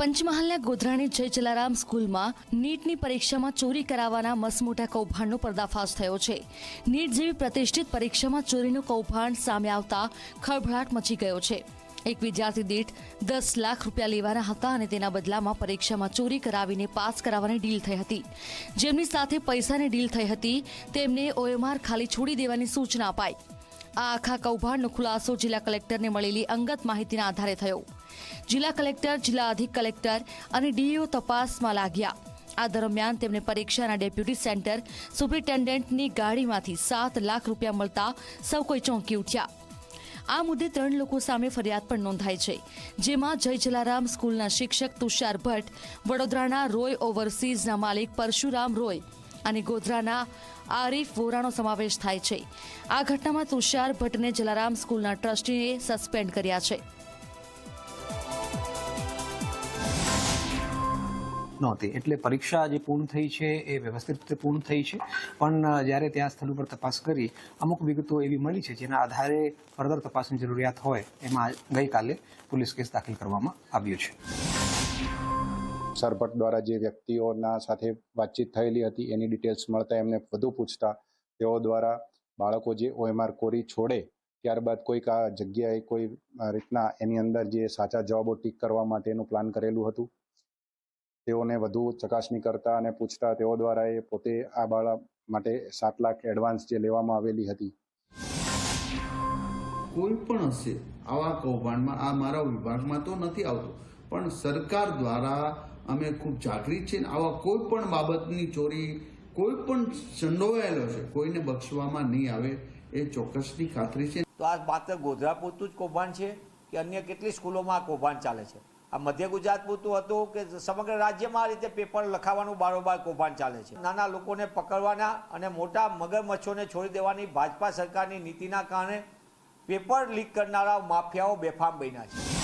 પંચમહાલના ગોધરાની જય જલારામ સ્કૂલમાં નીટની પરીક્ષામાં ચોરી કરાવવાના મસમોટા કૌભાંડનો પર્દાફાશ થયો છે. નીટ જેવી પ્રતિષ્ઠિત પરીક્ષામાં ચોરીનું કૌભાંડ સામે આવતા ખળભળાટ મચી ગયો છે. એક વિદ્યાર્થી દીઠ દસ લાખ રૂપિયા લેવાના હતા અને તેના બદલામાં પરીક્ષામાં ચોરી કરાવીને પાસ કરાવવાની ડીલ થઈ હતી. જેમની સાથે પૈસાની ડીલ થઈ હતી, તેમને ઓએમઆર ખાલી છોડી દેવાની સૂચના અપાઈ. આ આખા કૌભાંડનો ખુલાસો જિલ્લા કલેક્ટરને મળેલી અંગત માહિતીના આધારે થયો. જિલ્લા કલેક્ટર, જિલ્લા અધિક કલેક્ટર અને ડીઈઓ તપાસમાં લાગ્યા. આ દરમિયાન તેમને પરીક્ષાના ડેપ્યુટી સેન્ટર સુપ્રિન્ટેન્ડન્ટની ગાડીમાંથી સાત લાખ રૂપિયા મળતા સૌ કોઈ ચોંકી ઉઠ્યા. આ મુદ્દે ત્રણ લોકો સામે ફરિયાદ પણ નોંધાઈ છે, જેમાં જય જલારામ સ્કૂલના શિક્ષક તુષાર ભટ્ટ, વડોદરાના રોય ઓવરસીઝના માલિક પરશુરામ રોય અને ગોધરાના આરીફ વોરાનો સમાવેશ થાય છે. આ ઘટનામાં તુષાર ભટ્ટને જલારામ સ્કૂલના ટ્રસ્ટીએ સસ્પેન્ડ કર્યા છે. નહોતી. એટલે પરીક્ષા જે પૂર્ણ થઈ છે એ વ્યવસ્થિત રીતે પૂર્ણ થઈ છે. પણ જ્યારે ત્યાં સ્થળ ઉપર તપાસ કરી, અમુક વિગતો એવી મળી છે જેના આધારે ફર્ધર તપાસની જરૂરિયાત હોય એમાં ગઈકાલે પોલીસ કેસ દાખલ કરવામાં આવ્યો છે. સરભટ દ્વારા જે વ્યક્તિઓના સાથે વાતચીત થયેલી હતી, એની ડિટેલ્સ મળતા એમને વધુ પૂછતા, તેઓ દ્વારા બાળકો જે ઓએમઆર કોરી છોડે, ત્યારબાદ કોઈક આ જગ્યાએ કોઈ રીતના એની અંદર જે સાચા જવાબો ટીક કરવા માટેનું પ્લાન કરેલું હતું? તેઓને વધુ ચકાસણી કરતા અને પૂછતા તેઓ દ્વારા એ પોતે આ બાળક માટે સાત લાખ એડવાન્સ જે લેવામાં આવેલી હતી. કોઈ પણ હશે આવા કૌભાંડમાં આ મારા વિભાગમાં તો નથી આવતો. પણ સરકાર દ્વારા અમે ખૂબ જાગૃત છે ને આવા કોઈ પણ બાબતની ચોરી કોઈ પણ સંડોવાયેલો છે કોઈને બક્ષવામાં નહીં આવે એ ચોક્કસની ખાતરી છે. તો આ માત્ર ગોધરા પૂરતું જ કૌભાંડ છે કે અન્ય કેટલી સ્કૂલોમાં આ કૌભાંડ ચાલે છે? આ મધ્ય ગુજરાત પૂરતું હતું કે સમગ્ર રાજ્યમાં આ રીતે પેપર લખાવાનું બારોબાર કૌભાંડ ચાલે છે. નાના લોકોને પકડવાના અને મોટા મગરમચ્છોને છોડી દેવાની ભાજપા સરકારની નીતિના કારણે પેપર લીક કરનારા માફિયાઓ બેફામ બન્યા છે.